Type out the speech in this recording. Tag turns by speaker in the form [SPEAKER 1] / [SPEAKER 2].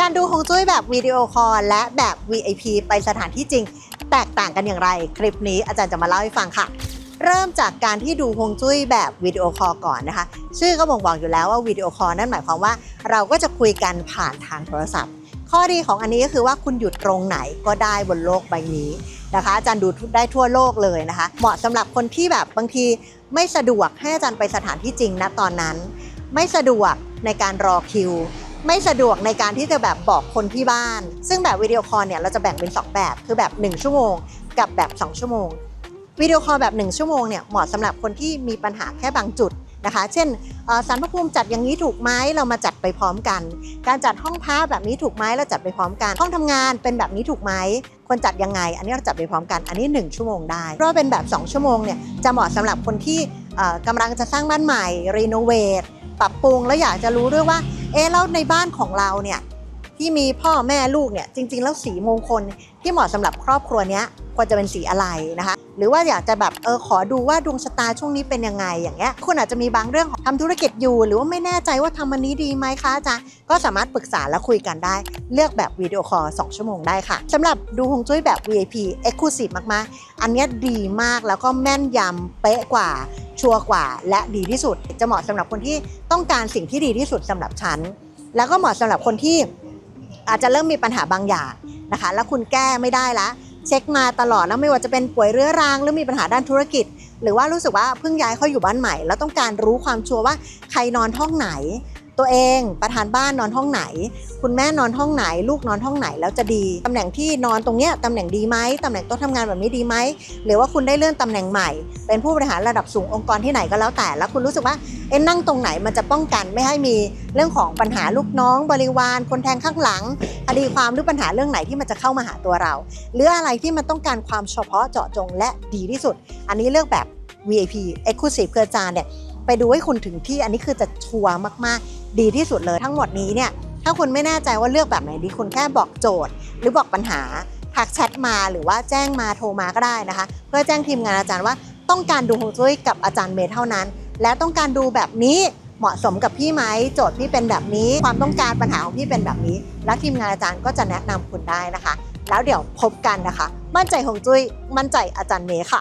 [SPEAKER 1] การดูฮงจุ้ยแบบวิดีโอคอลและแบบ VIP ไปสถานที่จริง แตกต่างกันอย่างไร คลิปนี้อาจารย์จะมาเล่าให้ฟังค่ะ เริ่มจากการที่ดูฮงจุ้ยแบบวิดีโอคอลก่อนนะคะ ชื่อก็บ่งบอกอยู่แล้วว่าวิดีโอคอลนั่นหมายความว่า เราก็จะคุยกันผ่านทางโทรศัพท์ ข้อดีของอันนี้ก็คือว่าคุณอยู่ตรงไหนก็ได้บนโลกใบนี้นะคะอาจารย์ดูได้ทั่วโลกเลยนะคะ เหมาะสำหรับคนที่แบบบางทีไม่สะดวกให้อาจารย์ไปสถานที่จริงณตอนนั้น ไม่สะดวกในการรอคิว ไม่สะดวกในการที่จะแบบบอกคนที่บ้าน ซึ่งแบบวิดีโอคอลเนี่ยเราจะแบ่งเป็น 2 แบบ คือแบบ 1 ชั่วโมง กับแบบ 2 ชั่วโมง วิดีโอคอลแบบ 1 ชั่วโมงเนี่ยเหมาะสำหรับคนที่มีปัญหาแค่บางจุดนะคะ เช่นสารพระภูมิจัดอย่างนี้ถูกไหมเรามาจัดไปพร้อมกัน การจัดห้องพักแบบนี้ถูกไหมเราจัดไปพร้อมกัน ห้องทำงานเป็นแบบนี้ถูกไหมควรจัดยังไง อันนี้เราจัดไปพร้อมกัน อันนี้ 1 ชั่วโมงได้ เพราะเป็นแบบ 2 ชั่วโมงเนี่ยจะเหมาะสำหรับคนที่เอ่อกำลังจะสร้างบ้านใหม่รีโนเวทปรับปรุงแล้วอยากจะรู้ด้วยว่า เอ๊ะแล้วในบ้านของเราเนี่ย ที่มีพ่อแม่ลูกเนี่ยจริง ๆ แล้วสีมงคลที่เหมาะสำหรับครอบครัวเนี้ยควรจะเป็นสีอะไรนะคะ หรือว่าอยากจะแบบเออขอดูว่าดวงชะตาช่วงนี้เป็นยังไงอย่างเงี้ยคุณอาจจะมีบางเรื่องของทำธุรกิจอยู่ หรือว่าไม่แน่ใจว่าทำอันนี้ดีไหมคะอาจารย์ก็สามารถปรึกษาและคุยกันได้ เลือกแบบวิดีโอคอล2ชั่วโมงได้ค่ะสำหรับดูฮวงจุ้ยแบบ VIP Exclusive มากๆ อันนี้ดีมากแล้วก็แม่นยำเป๊ะกว่าชัวร์กว่า และดีที่สุด จะเหมาะสำหรับคนที่ต้องการสิ่งที่ดีที่สุดสำหรับฉันแล้วก็เหมาะสำหรับคนที่ อาจจะเริ่มมีปัญหาบางอย่างนะคะ แล้วคุณแก้ไม่ได้ละเช็คมาตลอดแล้วไม่ว่าจะเป็นป่วยเรื้อรังหรือมีปัญหาด้านธุรกิจ หรือว่ารู้สึกว่าเพิ่งย้ายเข้าอยู่บ้านใหม่ แล้วต้องการรู้ความชัวร์ว่าใครนอนห้องไหน ตัวเองประธานบ้านนอนห้องไหน คุณแม่นอนห้องไหน ลูกนอนห้องไหนแล้วจะดีตำแหน่งที่นอนตรงเนี้ยตำแหน่งดีไหมตำแหน่งโต๊ะทำงานแบบนี้ดีไหมหรือว่าคุณได้เลื่อนตำแหน่งใหม่ เป็นผู้บริหารระดับสูงองค์กรที่ไหนก็แล้วแต่ แล้วคุณรู้สึกว่าเอ็นนั่งตรงไหนมันจะป้องกันไม่ให้มีเรื่องของปัญหาลูกน้อง บริวาร คนแทงข้างหลังคดีความหรือปัญหาเรื่องไหนที่มันจะเข้ามาหาตัวเรา หรืออะไรที่มันต้องการความเฉพาะเจาะจงและดีที่สุด อันนี้เลือกแบบ VIP Exclusive เพื่อจารย์เนี่ยไปดูให้คุณถึงที่อันนี้คือจะชัวร์มาก ๆ ดีที่สุดเลยทั้งหมดนี้เนี่ยถ้าคุณไม่แน่ใจว่าเลือกแบบไหนดีคุณแค่บอกโจทย์ หรือบอกปัญหาทักแชทมาหรือว่าแจ้งมาโทรมาก็ได้นะคะ เพื่อแจ้งทีมงานอาจารย์ว่าต้องการดูฮวงจุ้ยกับอาจารย์เมย์เท่านั้น และต้องการดูแบบนี้เหมาะสมกับพี่ไหมโจทย์พี่เป็นแบบนี้ ความต้องการปัญหาของพี่เป็นแบบนี้ แล้วทีมงานอาจารย์ก็จะแนะนำคุณได้นะคะ แล้วเดี๋ยวพบกันนะคะ มั่นใจฮวงจุ้ยมั่นใจอาจารย์เมย์ค่ะ